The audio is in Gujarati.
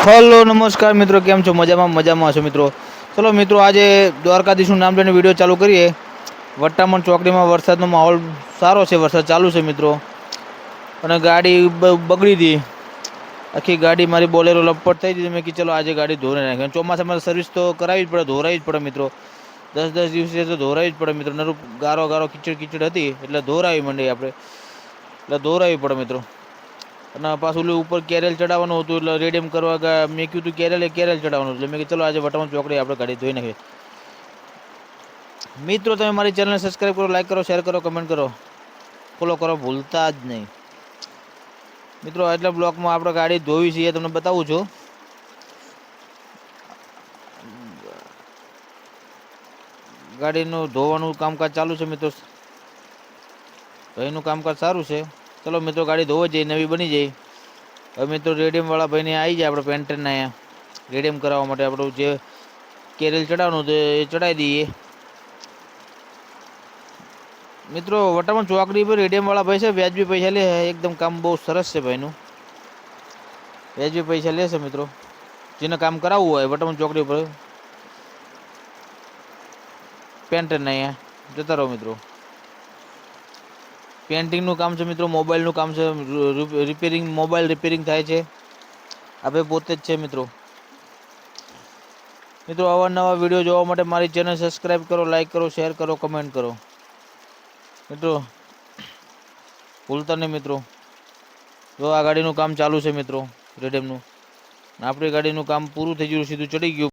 હલો, નમસ્કાર મિત્રો, કેમ છો? મજામાં મજામાં છો મિત્રો? ચલો મિત્રો, આજે દ્વારકાધીશનું નામ લઈને વીડિયો ચાલુ કરીએ. વટ્ટામણ ચોકડીમાં વરસાદનો માહોલ સારો છે, વરસાદ ચાલુ છે મિત્રો. અને ગાડી બગડી હતી આખી ગાડી મારી બોલેરો લપટ થઈ હતી મેં કે ચલો, આજે ગાડી ધોરે નાખી ચોમાસામાં સર્વિસ તો કરાવી જ પડે, ધોરાવી જ પડે મિત્રો. દસ દસ દિવસે તો ધોરાવી જ પડે મિત્રો. નરું ગારો ગારો કીચડ કીચડ હતી, એટલે ધોરાવી માંડી આપણે. એટલે ધોરાવી પડે મિત્રો. અને પાછું ઓલું ઉપર કેરેલ ચડાવવાનું હતું એટલે રેડિયમ કરવા મેં કીધું હતું કેરેલ એ કેરેલ ચડાવવાનું એટલે મેં કીધું, ચલો, આજે વટામાં ચોકડી આપણે ગાડી ધોઈ નાખીએ. મિત્રો, તમે મારી ચેનલને સબસ્ક્રાઈબ કરો લાઈક કરો શેર કરો કમેન્ટ કરો. ફોલો કરો ભૂલતા જ નહીં. મિત્રો એટલે બ્લોકમાં આપણે ગાડી ધોવી છે એ તમને બતાવું છું. ગાડીનું ધોવાનું કામકાજ ચાલુ છે, મિત્રો. ભાઈનું કામકાજ સારું છે. ચલો મિત્રો, ગાડી ધોવા જઈએ, નવી બની જાય હવે મિત્રો રેડિયમવાળા ભાઈને આવી જાય આપણે પેન્ટરના અહીંયા. રેડિયમ કરાવવા માટે આપણું જે કેરેલ ચડાવવાનું તો એ ચડાવી દઈએ. મિત્રો વટામણ ચોકડી પર રેડિયમવાળા ભાઈ છે, વ્યાજબી પૈસા લે એકદમ કામ બહુ સરસ છે ભાઈનું. વ્યાજબી પૈસા લેશે મિત્રો. જેને કામ કરાવવું હોય વટામણ ચોકડી પર. પેન્ટરના અહીંયા. જતા રહો મિત્રો. પેન્ટિંગનું કામ છે મિત્રો, મોબાઈલનું કામ છે રિપેરિંગ, મોબાઈલ રિપેરિંગ થાય છે. આપણે પોતે જ છે મિત્રો. મિત્રો અવારનવા વીડિયો જોવા માટે મારી ચેનલ સબસ્ક્રાઈબ કરો, લાઈક કરો, શેર કરો, કમેન્ટ કરો. મિત્રો, ભૂલતા નહીં મિત્રો. જો આ ગાડીનું કામ ચાલુ છે મિત્રો, રેડેમનું. આપણી ગાડીનું કામ પૂરું થઈ ગયું, સીધું ચડી ગયું.